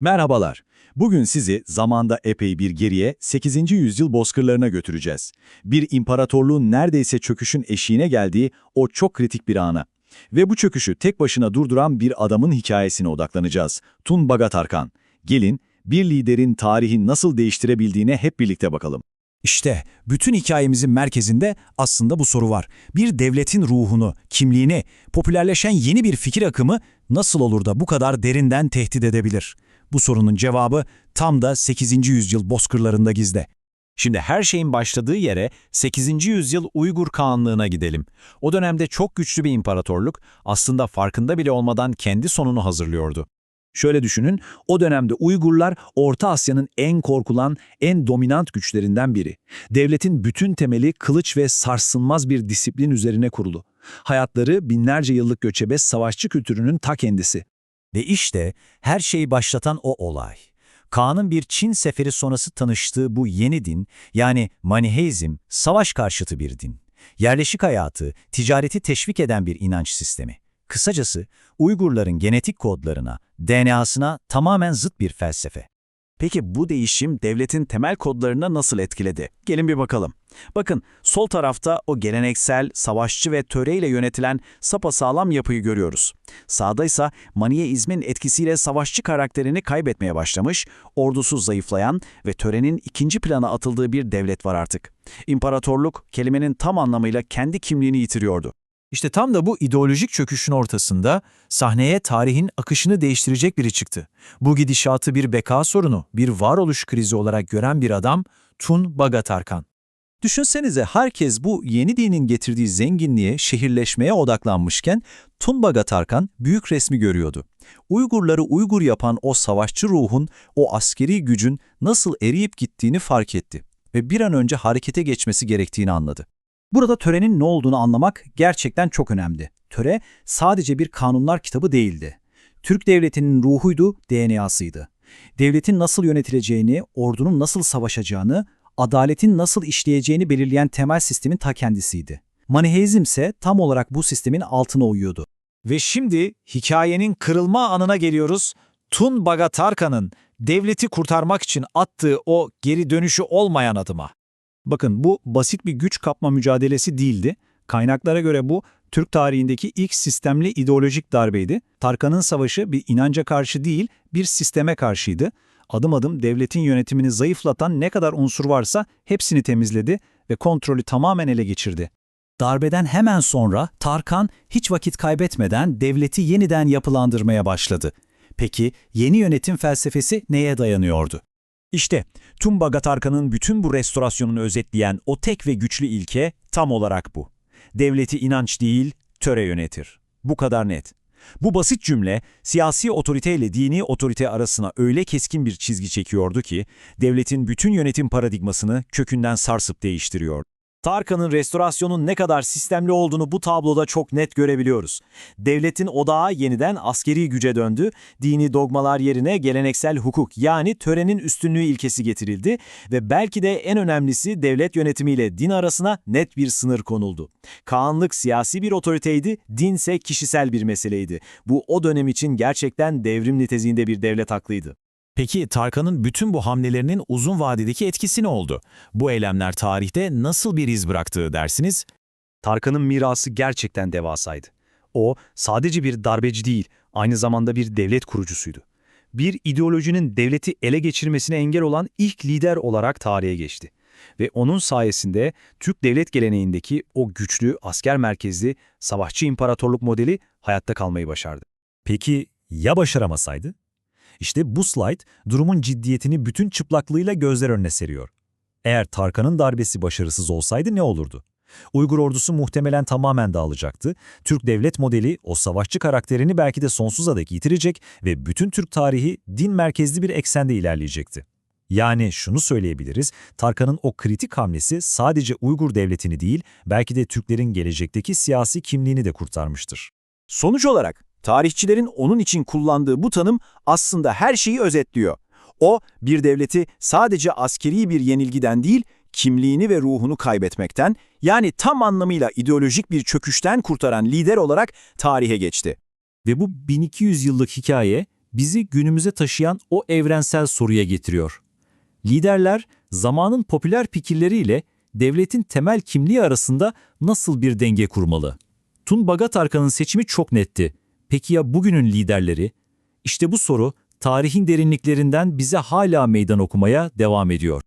Merhabalar. Bugün sizi zamanda epey bir geriye 8. yüzyıl bozkırlarına götüreceğiz. Bir imparatorluğun neredeyse çöküşün eşiğine geldiği o çok kritik bir ana. Ve bu çöküşü tek başına durduran bir adamın hikayesine odaklanacağız. Tun Bagatarkan. Gelin bir liderin tarihi nasıl değiştirebildiğine hep birlikte bakalım. İşte bütün hikayemizin merkezinde aslında bu soru var. Bir devletin ruhunu, kimliğini, popülerleşen yeni bir fikir akımı nasıl olur da bu kadar derinden tehdit edebilir? Bu sorunun cevabı tam da 8. yüzyıl bozkırlarında gizli. Şimdi her şeyin başladığı yere 8. yüzyıl Uygur Kağanlığı'na gidelim. O dönemde çok güçlü bir imparatorluk aslında farkında bile olmadan kendi sonunu hazırlıyordu. Şöyle düşünün, o dönemde Uygurlar Orta Asya'nın en korkulan, en dominant güçlerinden biri. Devletin bütün temeli kılıç ve sarsılmaz bir disiplin üzerine kurulu. Hayatları binlerce yıllık göçebe savaşçı kültürünün ta kendisi. Ve işte her şeyi başlatan o olay. Kaan'ın bir Çin seferi sonrası tanıştığı bu yeni din, yani Maniheizm, savaş karşıtı bir din. Yerleşik hayatı, ticareti teşvik eden bir inanç sistemi. Kısacası Uygurların genetik kodlarına, DNA'sına tamamen zıt bir felsefe. Peki bu değişim devletin temel kodlarına nasıl etkiledi? Gelin bir bakalım. Bakın sol tarafta o geleneksel, savaşçı ve töreyle yönetilen sapasağlam yapıyı görüyoruz. Sağda ise Maniheizmin etkisiyle savaşçı karakterini kaybetmeye başlamış, ordusu zayıflayan ve törenin ikinci plana atıldığı bir devlet var artık. İmparatorluk kelimenin tam anlamıyla kendi kimliğini yitiriyordu. İşte tam da bu ideolojik çöküşün ortasında sahneye tarihin akışını değiştirecek biri çıktı. Bu gidişatı bir beka sorunu, bir varoluş krizi olarak gören bir adam Tun Bagatarkan. Düşünsenize herkes bu yeni dinin getirdiği zenginliğe, şehirleşmeye odaklanmışken Tun Bagatarkan büyük resmi görüyordu. Uygurları Uygur yapan o savaşçı ruhun, o askeri gücün nasıl eriyip gittiğini fark etti ve bir an önce harekete geçmesi gerektiğini anladı. Burada törenin ne olduğunu anlamak gerçekten çok önemli. Töre sadece bir kanunlar kitabı değildi. Türk devletinin ruhuydu, DNA'sıydı. Devletin nasıl yönetileceğini, ordunun nasıl savaşacağını, adaletin nasıl işleyeceğini belirleyen temel sistemin ta kendisiydi. Maniheizm ise tam olarak bu sistemin altına uyuyordu. Ve şimdi hikayenin kırılma anına geliyoruz. Tun Bagatarkan'ın devleti kurtarmak için attığı o geri dönüşü olmayan adıma. Bakın bu basit bir güç kapma mücadelesi değildi. Kaynaklara göre bu Türk tarihindeki ilk sistemli ideolojik darbeydi. Tarkan'ın savaşı bir inanca karşı değil, bir sisteme karşıydı. Adım adım devletin yönetimini zayıflatan ne kadar unsur varsa hepsini temizledi ve kontrolü tamamen ele geçirdi. Darbeden hemen sonra Tarkan hiç vakit kaybetmeden devleti yeniden yapılandırmaya başladı. Peki yeni yönetim felsefesi neye dayanıyordu? İşte Tüm Bagatarkan'ın bütün bu restorasyonunu özetleyen o tek ve güçlü ilke tam olarak bu. Devleti inanç değil, töre yönetir. Bu kadar net. Bu basit cümle siyasi otorite ile dini otorite arasına öyle keskin bir çizgi çekiyordu ki devletin bütün yönetim paradigmasını kökünden sarsıp değiştiriyor. Tarkan'ın restorasyonun ne kadar sistemli olduğunu bu tabloda çok net görebiliyoruz. Devletin odağı yeniden askeri güce döndü, dini dogmalar yerine geleneksel hukuk yani törenin üstünlüğü ilkesi getirildi ve belki de en önemlisi devlet yönetimiyle din arasına net bir sınır konuldu. Kağanlık siyasi bir otoriteydi, dinse kişisel bir meseleydi. Bu o dönem için gerçekten devrim niteliğinde bir devlet haklıydı. Peki Tarkan'ın bütün bu hamlelerinin uzun vadedeki etkisi ne oldu? Bu eylemler tarihte nasıl bir iz bıraktığı dersiniz? Tarkan'ın mirası gerçekten devasaydı. O sadece bir darbeci değil, aynı zamanda bir devlet kurucusuydu. Bir ideolojinin devleti ele geçirmesine engel olan ilk lider olarak tarihe geçti. Ve onun sayesinde Türk devlet geleneğindeki o güçlü, asker merkezli, savaşçı imparatorluk modeli hayatta kalmayı başardı. Peki ya başaramasaydı? İşte bu slide durumun ciddiyetini bütün çıplaklığıyla gözler önüne seriyor. Eğer Tarkan'ın darbesi başarısız olsaydı ne olurdu? Uygur ordusu muhtemelen tamamen dağılacaktı. Türk devlet modeli o savaşçı karakterini belki de sonsuza dek yitirecek ve bütün Türk tarihi din merkezli bir eksende ilerleyecekti. Yani şunu söyleyebiliriz, Tarkan'ın o kritik hamlesi sadece Uygur devletini değil, belki de Türklerin gelecekteki siyasi kimliğini de kurtarmıştır. Sonuç olarak tarihçilerin onun için kullandığı bu tanım aslında her şeyi özetliyor. O, bir devleti sadece askeri bir yenilgiden değil, kimliğini ve ruhunu kaybetmekten, yani tam anlamıyla ideolojik bir çöküşten kurtaran lider olarak tarihe geçti. Ve bu 1200 yıllık hikaye bizi günümüze taşıyan o evrensel soruya getiriyor. Liderler zamanın popüler fikirleriyle devletin temel kimliği arasında nasıl bir denge kurmalı? Tun Bagatarka'nın seçimi çok netti. Peki ya bugünün liderleri? İşte bu soru tarihin derinliklerinden bize hala meydan okumaya devam ediyor.